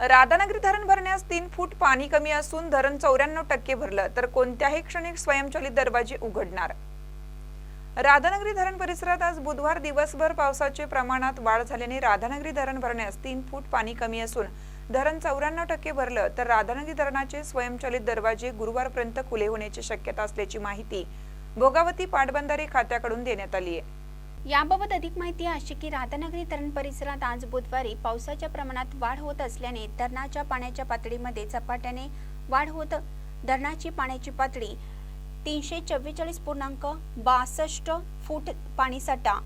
राधानगरी धरण भरण्यास तीन फूट पाणी कमी असून धरण चौऱ्याण्णव टक्के भरलं तर कोणत्याही क्षणी स्वयंचलित दरवाजे उघडणार. राधानगरी धरण परिसरात आज बुधवार दिवसभर पावसाचे प्रमाणात वाढ झाल्याने राधानगरी धरण भरण्यास तीन फूट पाणी कमी असून धरण चौऱ्याण्णव टक्के भरलं तर राधानगरी धरणाचे स्वयंचलित दरवाजे गुरुवारपर्यंत खुले होण्याची शक्यता असल्याची माहिती भोगावती पाटबंधारे खात्याकडून देण्यात आली आहे. याबाबत अधिक माहिती अशी की राधानगरी धरण परिसरात आज बुधवारी पावसाच्या प्रमाणात वाढ होत असल्याने धरणाच्या पाण्याच्या पातळीमध्ये झपाट्याने वाढ होत. धरणाची पाण्याची पातळी तीनशे चव्वेचाळीस पूर्णांक बासष्ट फूट पाणीसाठा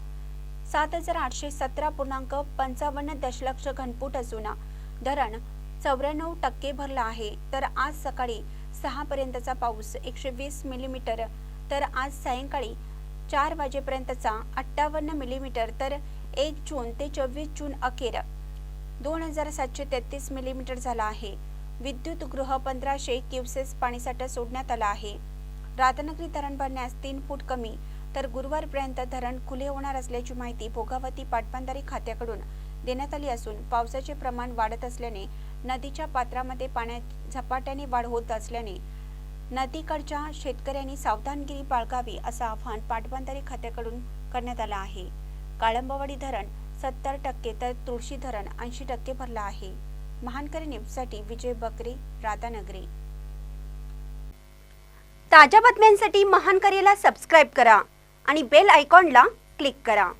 सात हजार आठशे सतरा पूर्णांक पंचावन्न दशलक्ष घनफूट असून धरण चौऱ्याण्णव टक्के भरलं आहे. तर आज सकाळी सहा पर्यंतचा पाऊस एकशे वीस मिलीमीटर तर आज सायंकाळी चार वाजेपर्यंतचा अठ्ठावन्न मिलीमीटर तर एक जून ते चोवीस जून अखेर दोन हजार सातशे तेहतीस मिलीमीटर झाला आहे. विद्युत गृह पंधराशे क्युसेस पाणीसाठा सोडण्यात आला आहे. राधानगरी धरण भरण्यास तीन फूट कमी तर गुरुवारपर्यंत धरण खुले होणार असल्याची माहिती भोगावती पाटबंधारे खात्याकडून देण्यात आली असून पावसाचे प्रमाण वाढत असल्याने नदीच्या पात्रामध्ये पाण्यात झपाट्याने वाढ होत असल्याने नदीकडच्या शेतकऱ्यांनी सावधानगिरी बाळगावी असं आवाहन पाटबंधारे खात्याकडून करण्यात आलं आहे. काळंबवाडी धरण सत्तर टक्के तर तुळशी धरण ऐंशी टक्के भरलं आहे. महानकरी न्यूजसाठी विजय बकरी राधानगरी. ताज्या बातम्यांसाठी महानकरीला सबस्क्राईब करा आणि बेल आयकॉनला क्लिक करा.